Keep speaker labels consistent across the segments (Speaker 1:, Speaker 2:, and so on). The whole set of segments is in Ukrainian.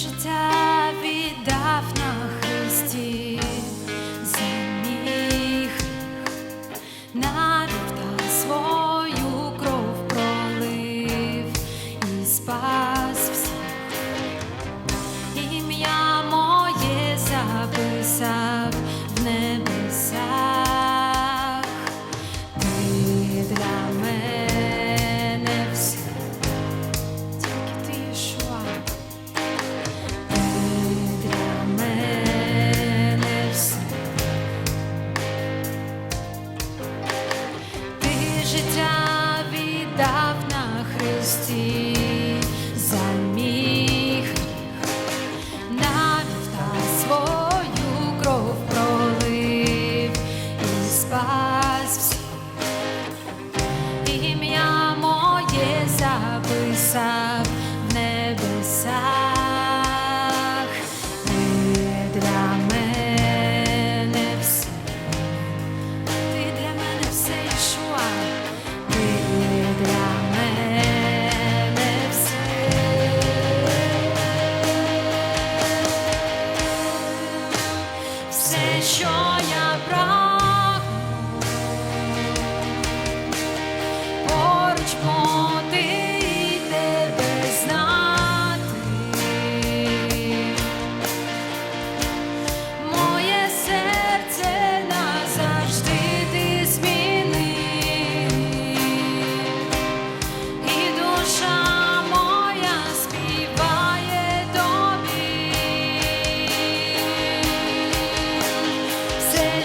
Speaker 1: життя віддав на життя віддав на Христі.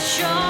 Speaker 1: Show.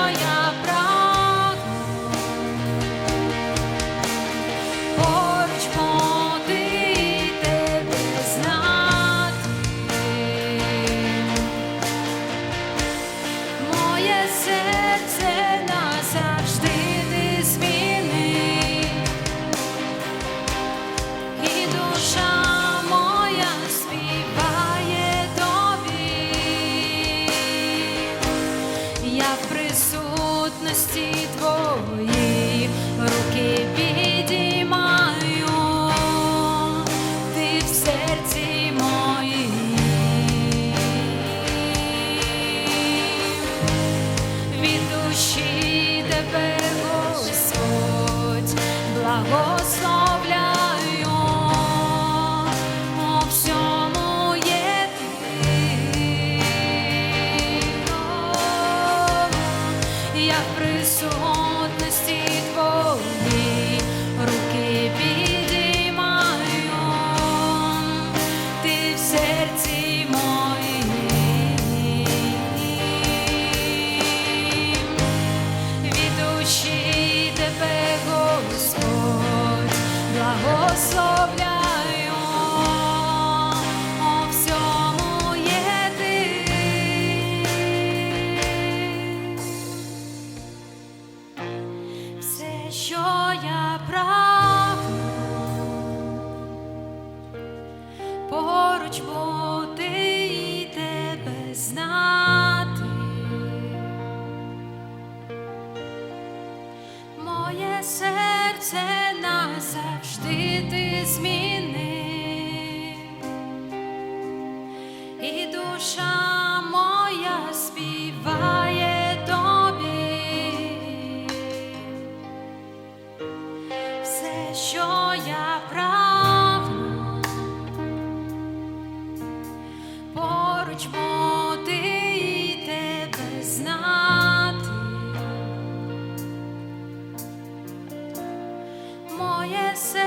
Speaker 1: благословляю, о всьому є ти. все, що я прагну, поруч Бога. це назавжди ти змінив, і душа моя співає тобі все, що я. say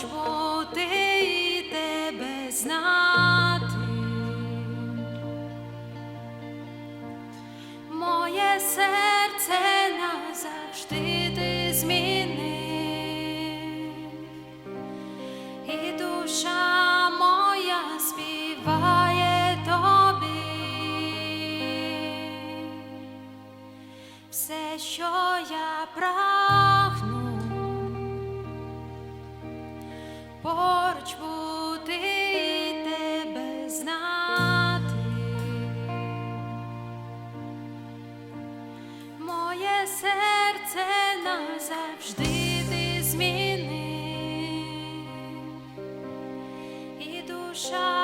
Speaker 1: чути і тебе моє серце назавжди ти змінив, і душа моя співає тобі, все, що я прав. Поруч бути тебе. Моє серце назавжди ти змінив, і душа